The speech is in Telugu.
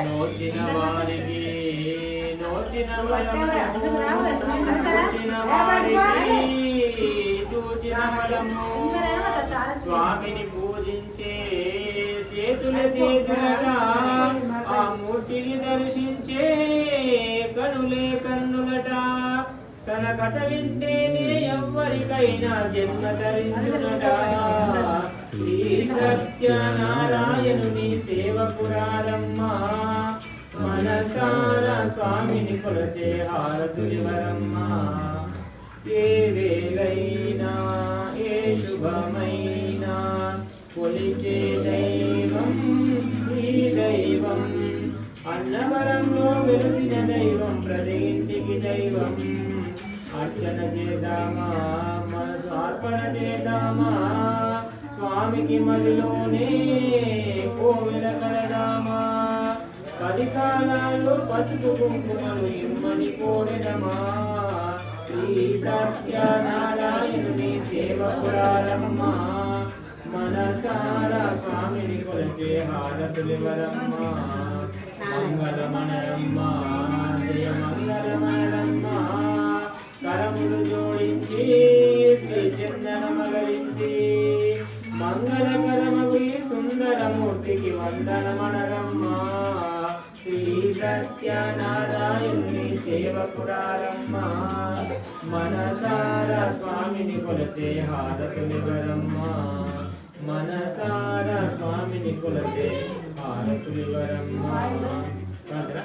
నోచిన వారికి నోచిన నోచిన వారికి చూచిన ఫలము స్వామిని పూజించే చేతుల చేతులగా ఆ మూర్తిని దర్శించే కనులే కన్నులట తన కట వింటేనే ఎవ్వరికైనా జన్మ ధరించునట శ్రీ సత్యనారాయణుని సేవకురారమ్మ మనసారా స్వామిని కొలచే హారతులివరమ్మ ఏ వేలైనా ఏ శుభమైనా కొలిచే దైవం ఈ దైవం అన్నవరంలో వెలిసిన దైవం ప్రతి ఇంటికి దైవం అర్చన చేద్దామా మనసు అర్పణ చేద్దామా స్వామికి మదిలోనే పది పసుపు కుంకుమలు ఇమ్మని కోరెదమా? శ్రీ సత్యనారాయణుని సేవకురారమ్మ మనసారా స్వామిని కొలిచే హారతులివరమ్మ మంగళమనరమ్మ జయ కరములు జోడించి శ్రీ చందనమగరించి మంగళకరమగు ఈ సుందరమూర్తికి వందనమనరమ్మ సత్యనారాయణుని సేవకురారమ్మ మనసారా స్వామిని కొలచే హారతులివరమ్మ మనసారా స్వామిని కొలచే హారతులివరమ్మ పాత్ర